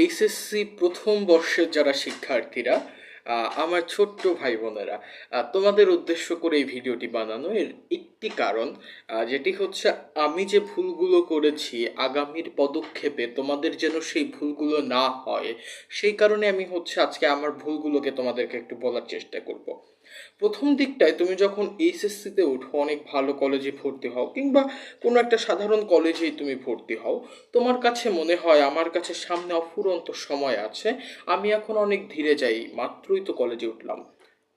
HSC প্রথম বর্ষের যারা শিক্ষার্থীরা আমার ছোট্ট ভাই বোনেরা তোমাদের উদ্দেশ্য করে এই ভিডিওটি বানানো এর একটি কারণ যেটি হচ্ছে আমি যে ভুলগুলো করেছি, আগামীর পদক্ষেপে তোমাদের যেন সেই ভুলগুলো না হয়, সেই কারণে আমি হচ্ছে আজকে আমার ভুলগুলোকে তোমাদেরকে একটু বলার চেষ্টা করব। প্রথম দিকটায় তুমি যখন এইচএসসিতে উঠো, অনেক ভালো কলেজে ভর্তি হও কিংবা কোনো একটা সাধারণ কলেজেই তুমি ভর্তি হও, তোমার কাছে মনে হয়, আমার কাছে সামনে অফুরন্ত সময় আছে, আমি এখন অনেক ধীরে যাই, মাত্রই তো কলেজে উঠলাম।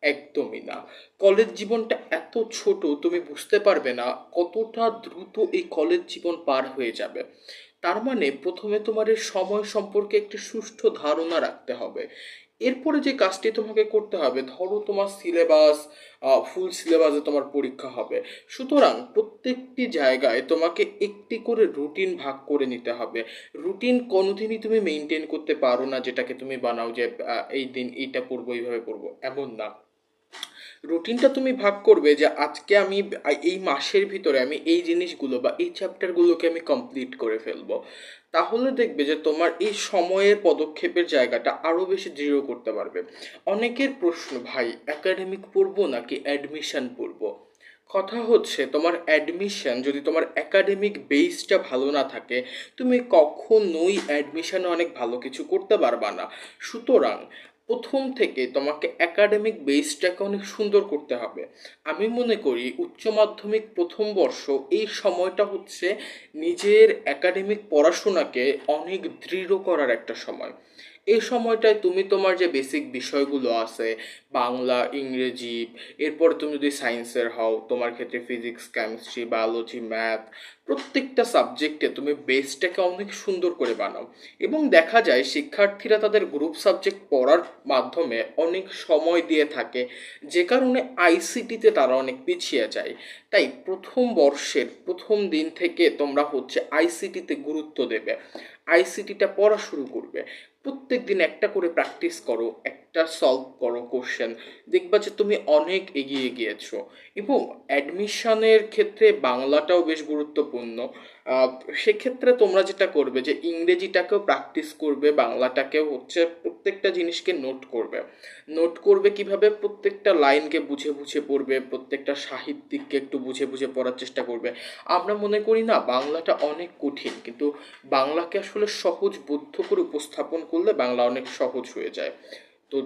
একদমই না। কলেজ জীবনটা এত ছোট, তুমি বুঝতে পারবে না কতটা দ্রুত এই কলেজ জীবন পার হয়ে যাবে। তার মানে প্রথমে তোমার এই সময় সম্পর্কে একটি সুষ্ঠু ধারণা রাখতে হবে। এরপরে যে কাজটি তোমাকে করতে হবে, ধরো তোমার সিলেবাস ফুল সিলেবাসে তোমার পরীক্ষা হবে। সুতরাং প্রত্যেকটি জায়গায় তোমাকে একটি করে রুটিন ভাগ করে নিতে হবে। রুটিন কোনোদিনই তুমি মেনটেন করতে পারো না যেটাকে তুমি বানাও যে এই দিন এইটা পড়ব এইভাবে পড়ব এমন না। রুটিনটা তুমি ভাগ করবে যে আজকে আমি এই মাসের ভিতরে আমি এই জিনিসগুলো বা এই চ্যাপ্টারগুলোকে আমি কমপ্লিট করে ফেলব। তাহলে দেখবে যে তোমার এই সময়ের পদক্ষেপের জায়গাটা আরও বেশি দৃঢ় করতে পারবে। অনেকের প্রশ্ন, ভাই একাডেমিক পড়ব নাকি অ্যাডমিশন পড়ব? কথা হচ্ছে, তোমার অ্যাডমিশন যদি তোমার একাডেমিক বেসটা ভালো না থাকে, তুমি কখনোই অ্যাডমিশনে অনেক ভালো কিছু করতে পারবা না। সুতরাং প্রথম থেকে তোমাকে একাডেমিক বেসটাকে অনেক সুন্দর করতে হবে। আমি মনে করি উচ্চ মাধ্যমিক প্রথম বর্ষ এই সময়টা হচ্ছে নিজের একাডেমিক পড়াশোনাকে অনেক দৃঢ় করার একটা সময়। এই সময়টায় তুমি তোমার যে বেসিক বিষয়গুলো আছে, বাংলা, ইংরেজি, এরপর তুমি যদি সায়েন্সের হও, তোমার ক্ষেত্রে ফিজিক্স কেমিস্ট্রি বায়োলজি ম্যাথ প্রত্যেকটা সাবজেক্টে তুমি বেসটাকে অনেক সুন্দর করে বানাও। এবং দেখা যায় শিক্ষার্থীরা তাদের গ্রুপ সাবজেক্ট পড়ার মাধ্যমে অনেক সময় দিয়ে থাকে, যে কারণে আইসিটিতে তারা অনেক পিছিয়ে যায়। তাই প্রথম বর্ষের প্রথম দিন থেকে তোমরা হচ্ছে আইসিটিতে গুরুত্ব দেবে। আইসিটিটা পড়া শুরু করবে। প্রত্যেক দিন একটা করে প্র্যাকটিস করো, একটা সলভ করো কোশ্চেন দেখবা যে তুমি অনেক এগিয়ে গিয়েছো। এবং অ্যাডমিশনের ক্ষেত্রে বাংলাটাও বেশ গুরুত্বপূর্ণ। সেক্ষেত্রে তোমরা যেটা করবে যে ইংরেজিটাকেও প্র্যাকটিস করবে, বাংলাটাকেও হচ্ছে প্রত্যেকটা জিনিসকে নোট করবে। নোট করবে কীভাবে? প্রত্যেকটা লাইনকে বুঝে বুঝে পড়বে, প্রত্যেকটা সাহিত্যিককে একটু বুঝে বুঝে পড়ার চেষ্টা করবে। আমরা মনে করি না, বাংলাটা অনেক কঠিন, কিন্তু বাংলাকে আসলে সহজ বোধ্য করে উপস্থাপন করলে বাংলা অনেক সহজ হয়ে যায়। তো